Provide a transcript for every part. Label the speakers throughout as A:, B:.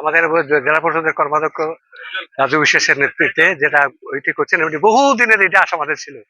A: আমাদের জেলা পরিষদের কর্মাধ্যক্ষ রাজু বিশ্বাসের নেতৃত্বে যেটা ওইটি করছেন উনি বহুদিনের এটা আশা আমাদের ছিল।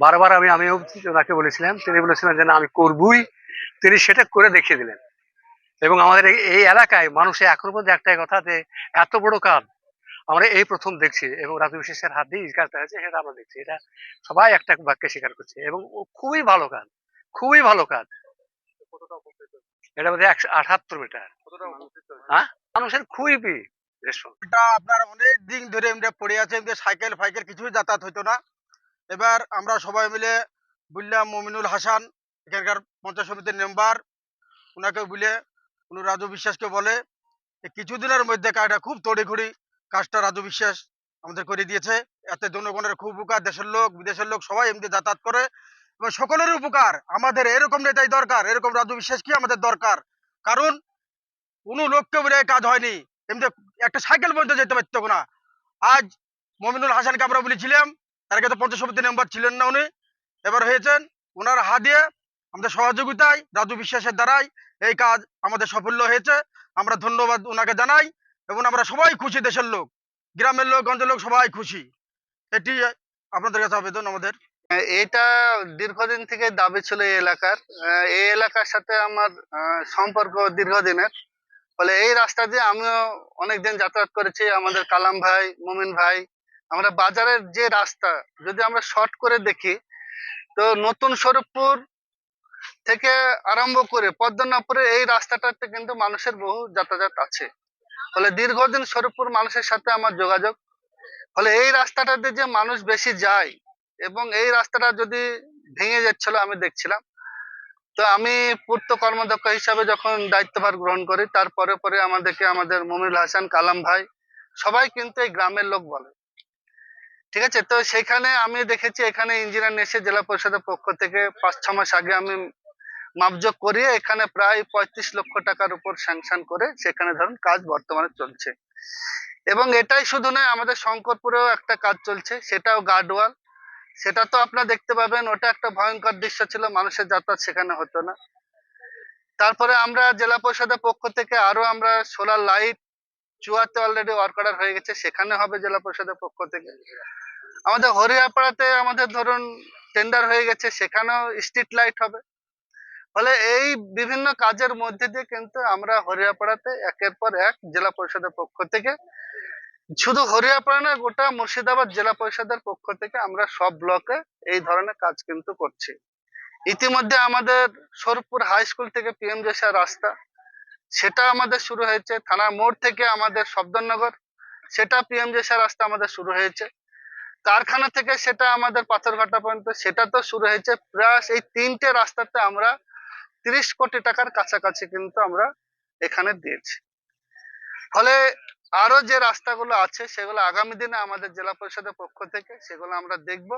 A: বারবার আমি, আমিও ওনাকে বলেছিলাম, তিনি বলেছিলেন যে, না, আমি করবই। তিনি সেটা করে দেখিয়ে দিলেন। এবং আমাদের এই- এলাকায় মানুষে এখনও পর্যন্ত একটাই কথা যে, এত বড় কাজ। আমরা এই প্রথম দেখছি এবং রাজু বিশ্বাসের হাত দিয়ে কাজটা হয়েছে, সেটা আমরা দেখছি। এটা সবাই একটা বাক্যে স্বীকার করছে এবং খুবই ভালো কাজ, খুবই ভালো কাজ। এটা বোধহয় একশো আঠাত্তর মিটার। হ্যাঁ মানুষের খুবই
B: আপনার অনেক দিন ধরে এমনি পড়ে আছে এমনি সাইকেল ফাইকেল কিছুই যাতায়াত হইতো না। এবার আমরা সবাই মিলে বললাম মমিনুল হাসান এখানকার পঞ্চায়েত সমিতির মেম্বার ওনাকে বলে উনি রাজু বিশ্বাসকে বলে কিছুদিনের মধ্যে কাজটা খুব তড়িঘড়ি কাজটা রাজু বিশ্বাস আমাদের করে দিয়েছে। এতে জনগণের খুব উপকার দেশের লোক বিদেশের লোক সবাই এমনি যাতায়াত করে। এবং সকলের উপকার আমাদের এরকম নেতাই দরকার এরকম রাজু বিশ্বাস কি আমাদের দরকার? কারণ কোনো লোককে বলে কাজ হয়নি। এমনি একটা সাইকেল পর্যন্ত যেতে পারত না। আজ মমিনুল হাসানকে আমরা বলেছিলাম, তার তো পঞ্চায়েত মেম্বার ছিলেন না উনি। এবার হয়েছেন ওনার হাত দিয়ে আমাদের সহযোগিতায়, রাজু বিশ্বাসের দ্বারাই এই কাজ আমাদের সাফল্য হয়েছে। আমরা ধন্যবাদ ওনাকে জানাই এবং আমরা সবাই খুশি দেশের লোক, গ্রামের লোক, গঞ্জের লোক সবাই খুশি। এটি আপনাদের কাছে আবেদন আমাদের।
C: এটা দীর্ঘদিন থেকে দাবি ছিল এই এলাকার। এই এলাকার সাথে আমার সম্পর্ক দীর্ঘদিনের। ফলে এই রাস্তা দিয়ে আমিও অনেকদিন যাতায়াত করেছি, আমাদের কালাম ভাই, মোমিন ভাই, আমরা বাজারের যে রাস্তা, যদি আমরা শর্ট করে দেখি, তো নতুন স্বরূপপুর থেকে আরম্ভ করে পদ্মনাপুরে এই রাস্তাটাতে কিন্তু মানুষের বহু যাতায়াত আছে। ফলে দীর্ঘদিন স্বরূপপুর মানুষের সাথে আমার যোগাযোগ। ফলে এই রাস্তাটাতে যে মানুষ বেশি যায় এবং এই রাস্তাটা যদি ভেঙে যাচ্ছিল আমি দেখছিলাম। তো আমি পূর্ত কর্মদক্ষ হিসাবে যখন দায়িত্বভার গ্রহণ করি তারপরে পরে আমাদেরকে আমাদের মমিনুল হাসান, কালাম ভাই সবাই কিন্তু এই গ্রামের লোক বলে। ঠিক আছে? তো সেখানে আমি দেখেছি এখানে ইঞ্জিনিয়ার এসে জেলা পরিষদের পক্ষ থেকে পাঁচ, ছ মাস আগে আমি মাপযোগ করিয়ে এখানে প্রায় পঁয়ত্রিশ লক্ষ টাকার উপর স্যাংশন করে সেখানে ধরুন কাজ বর্তমানে চলছে। এবং এটাই শুধু নয়, আমাদের শঙ্করপুরেও একটা কাজ চলছে, সেটাও গার্ডওয়াল। সেটা তো আপনারা দেখতে পাবেন, ওটা একটা ভয়ঙ্কর দৃশ্য ছিল, মানুষের যাতায়াত সেখানে হতো না। তারপরে আমরা জেলা পরিষদের পক্ষ থেকে আরও আমরা সোলার লাইট চুয়াতে অলরেডি ওয়ার্ক অর্ডার হয়ে গেছে, সেখানে হবে জেলা পরিষদের পক্ষ থেকে। আমাদের হরিয়াপাড়াতে আমাদের ধরুন টেন্ডার হয়ে গেছে, সেখানেও স্ট্রিট লাইট হবে। ফলে এই বিভিন্ন কাজের মধ্যে দিয়ে কিন্তু আমরা হরিয়াপাড়াতে একের পর এক জেলা পরিষদের পক্ষ থেকে শুধু হরিয়াপাড়া না গোটা মুর্শিদাবাদ জেলা পরিষদের পক্ষ থেকে আমরা সব ব্লকে এই ধরনের কাজ কিন্তু করছি। ইতিমধ্যে আমাদের সরপুর হাই স্কুল থেকে পিএম জেসা রাস্তা, সেটা আমাদের শুরু হয়েছে। থানা মোড় থেকে আমাদের শব্দনগর, সেটা পিএম জেসা রাস্তা আমাদের শুরু হয়েছে। কারখানা থেকে সেটা আমাদের পাথরঘাটা পর্যন্ত, সেটা তো শুরু হয়েছে। প্লাস এই তিনটে রাস্তাতে আমরা তিরিশ কোটি টাকার কাছাকাছি কিন্তু আমরা এখানে দিয়েছি। ফলে আরও যে রাস্তাগুলো আছে, সেগুলো আগামী দিনে আমাদের জেলা পরিষদের পক্ষ থেকে সেগুলো আমরা দেখব।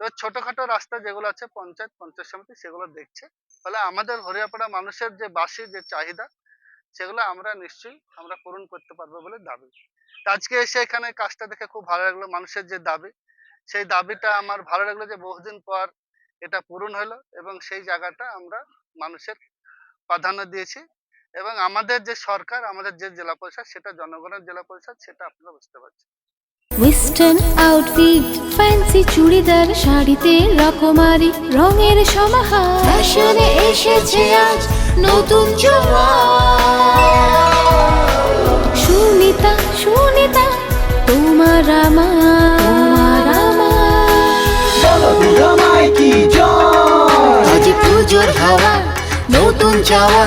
C: তো ছোটখাটো রাস্তা যেগুলো আছে, পঞ্চায়েত পঞ্চায়েত সমিতি সেগুলো দেখছে। ফলে আমাদের হরিয়াপাড়া মানুষের যে বাসি যে চাহিদা, সেগুলো আমরা নিশ্চয়ই আমরা পূরণ করতে পারব বলে দাবি। আজকে এসে এখানে কাজটা দেখে খুব ভালো লাগল মানুষের যে দাবি। সেই দাবিটা আমার ভালো লাগল যে বহুদিন পর এটা পূরণ হলো এবং সেই জায়গাটা আমরা মানুষের প্রাধান্য দিয়েছি। এবং আমাদের যে সরকার আমাদের যে জেলা পরিষদ সেটা জনগণের জেলা পরিষদ সেটা আপনারা বুঝতে পারছেন।
D: ওয়েস্টার্ন আউটফিট ফ্যান্সি চুড়িদার শাড়িতে রকমারি রঙের সমাহার। ফ্যাশনে এসেছে আজ নতুন সুনিতা সুনিতা তোমার আমার আমার। আজ পুজোর হাওয়া নতুন চাওয়া।